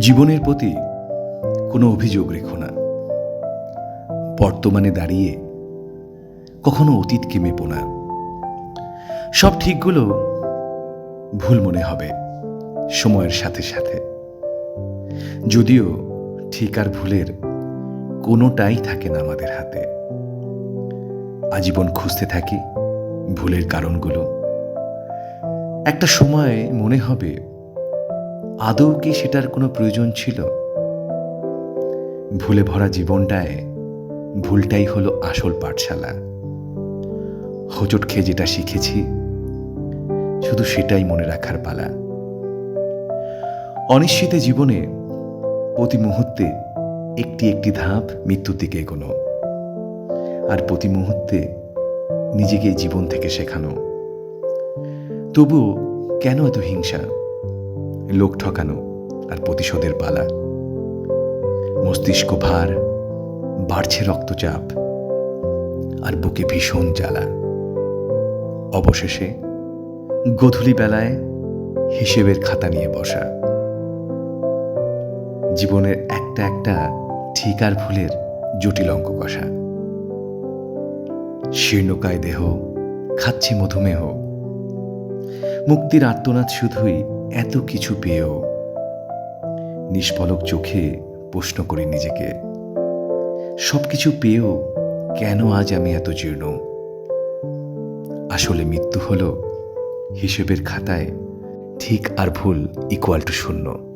জীবনের প্রতি কোনো অভিযোগ রেখো না। বর্তমানে দাঁড়িয়ে কখনো অতীতকে মেপো না। সব ঠিকগুলো ভুল মনে হবে সময়ের সাথে সাথে। যদিও ঠিক আর ভুলের কোনোটাই থাকে না আমাদের হাতে। আজীবন খুঁজতে থাকি ভুলের কারণগুলো। একটা সময় মনে হবে আদৌ কি সেটার কোনো প্রয়োজন ছিল? ভুলে ভরা জীবনটায় ভুলটাই হলো আসল পাঠশালা। হোঁচট খেয়ে যেটা শিখেছি, শুধু সেটাই মনে রাখার পালা। অনিশ্চিত জীবনে প্রতি মুহূর্তে একটি একটি ধাপ মৃত্যুর দিকে এগোনো আর প্রতি মুহূর্তে নিজেকে জীবন থেকে শেখানো। তবুও কেন এত হিংসা? লোক ঠকানো আর প্রতিশোধের পালা। মস্তিষ্ক ভার, বাড়ছে রক্তচাপ আর বুকে ভীষণ জ্বালা। অবশেষে গধূলি বেলায় হিসেবের খাতা নিয়ে বসা। জীবনের একটা একটা ঠিক আর ভুলের জটিল অঙ্ক কষা। শীর্ণকায় দেহ খাচ্ছে মধুমেহ মুক্তির আত্মনাদ শুধুই এত কিছু পেয়েও নিষ্পলক চোখে প্রশ্ন করি নিজেকে, সব কিছু পেয়েও কেন আজ আমি এত জীর্ণ? আসলে মৃত্যু হল হিসেবের খাতায় ঠিক আর ভুল ইকুয়াল টু শূন্য।